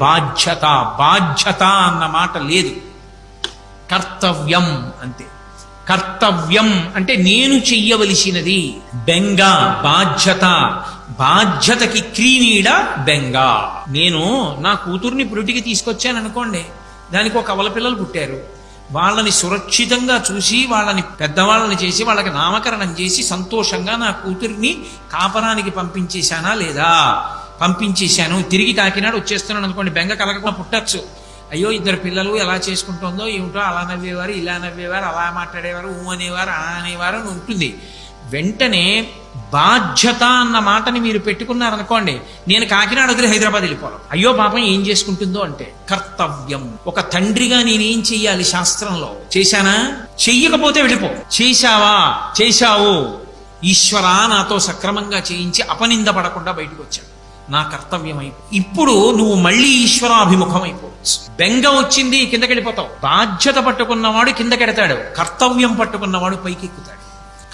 బాధ్యత బాధ్యత అన్న మాట లేదు. కర్తవ్యం అంతే. కర్తవ్యం అంటే నేను చెయ్యవలసినది బెంగ బాధ్యత. బాధ్యతకి క్రీనీడ బెంగ. నేను నా కూతుర్ని పురిటికి తీసుకొచ్చాను అనుకోండి దానికి ఒక అవల పిల్లలు పుట్టారు. వాళ్ళని సురక్షితంగా చూసి వాళ్ళని పెద్దవాళ్ళని చేసి వాళ్ళకి నామకరణం చేసి సంతోషంగా నా కూతుర్ని కాపరానికి పంపించేశానా లేదా? పంపించేశాను. తిరిగి కాకినాడ వచ్చేస్తున్నాను అనుకోండి బెంగ కలగకుండా పుట్టచ్చు. అయ్యో ఇద్దరు పిల్లలు ఎలా చేసుకుంటుందో ఏమిటో అలా నవ్వేవారు ఇలా నవ్వేవారు అలా మాట్లాడేవారు ఊ అనేవారు ఆ అనేవారు అని ఉంటుంది. వెంటనే బాధ్యత అన్న మాటని మీరు పెట్టుకున్నారనుకోండి నేను కాకినాడ వదిలి హైదరాబాద్ వెళ్ళిపోవాలి అయ్యో పాపం ఏం చేసుకుంటుందో అంటే కర్తవ్యం. ఒక తండ్రిగా నేనేం చెయ్యాలి శాస్త్రంలో? చేశానా? చెయ్యకపోతే వెళ్ళిపో. చేశావా? చేశావు. ఈశ్వరా నాతో సక్రమంగా చేయించి అపనింద పడకుండా బయటకు వచ్చాడు. నా కర్తవ్యం అయిపోయి ఇప్పుడు నువ్వు మళ్ళీ ఈశ్వరాభిముఖం అయిపోవచ్చు బెంగ వచ్చింది కిందకెళ్ళిపోతావు. బాధ్యత పట్టుకున్నవాడు కిందకెడతాడు. కర్తవ్యం పట్టుకున్నవాడు పైకి ఎక్కుతాడు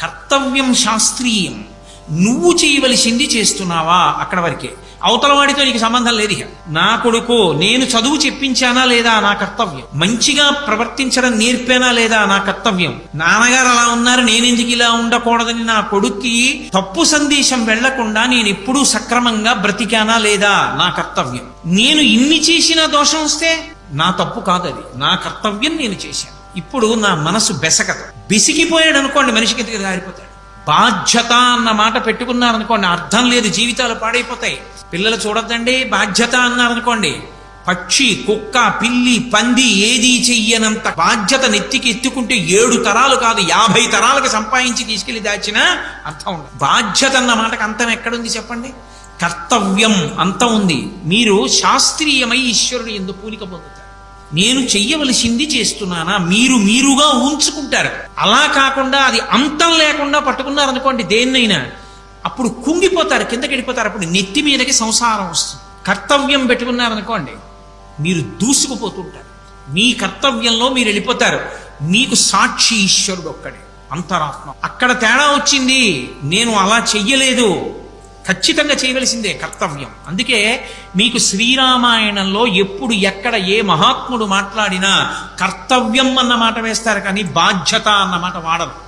కర్తవ్యం శాస్త్రీయం. నువ్వు చేయవలసింది చేస్తున్నావా అక్కడ వరకే? అవతల వాడితో నీకు సంబంధం లేదు ఇక. నా కొడుకు నేను చదువు చెప్పించానా లేదా నా కర్తవ్యం? మంచిగా ప్రవర్తించడం నేర్పానా లేదా నా కర్తవ్యం? నాన్నగారు అలా ఉన్నారు నేనెందుకు ఇలా ఉండకూడదని నా కొడుక్కి తప్పు సందేశం వెళ్ళకుండా నేను ఎప్పుడూ సక్రమంగా బ్రతికానా లేదా నా కర్తవ్యం? నేను ఇన్ని చేసిన దోషం వస్తే నా తప్పు కాదది. నా కర్తవ్యం నేను చేశాను. ఇప్పుడు నా మనసు బెసకదు బెసికిపోయాడు అనుకోండి మనిషికి ఎదుగు బాధ్యత అన్న మాట పెట్టుకున్నారనుకోండి అర్థం లేదు జీవితాలు పాడైపోతాయి. పిల్లలు చూడొద్దండి బాధ్యత అన్నారనుకోండి పక్షి కుక్క పిల్లి పంది ఏది చెయ్యనంత బాధ్యత నెత్తికి ఎత్తుకుంటే ఏడు తరాలు కాదు యాభై తరాలకు సంపాదించి తీసుకెళ్ళి దాచినా అర్థం ఉండదు. బాధ్యత అన్న మాటకు అంతం ఎక్కడుంది చెప్పండి? కర్తవ్యం అంతం ఉంది. మీరు శాస్త్రీయమై ఈశ్వరుడు ఎందుకు పూనిక పొందుతారు. నేను చెయ్యవలసింది చేస్తున్నానా? మీరు మీరుగా ఉంచుకుంటారు అలా కాకుండా అది అంతం లేకుండా పట్టుకున్నారనుకోండి దేన్నైనా అప్పుడు కుంగిపోతారు కిందకి వెళ్ళిపోతారు అప్పుడు నెత్తి మీదకి సంసారం వస్తుంది. కర్తవ్యం పెట్టుకున్నారనుకోండి మీరు దూసుకుపోతుంటారు. మీ కర్తవ్యంలో మీరు వెళ్ళిపోతారు. మీకు సాక్షి ఈశ్వరుడు ఒక్కడే అంతరాత్మ. అక్కడ తేడా వచ్చింది నేను అలా చెయ్యలేదు. ఖచ్చితంగా చేయవలసిందే కర్తవ్యం. అందుకే మీకు శ్రీరామాయణంలో ఎప్పుడు ఎక్కడ ఏ మహాత్ముడు మాట్లాడినా కర్తవ్యం అన్న మాట వేస్తారు కానీ బాధ్యత అన్న మాట వాడరు.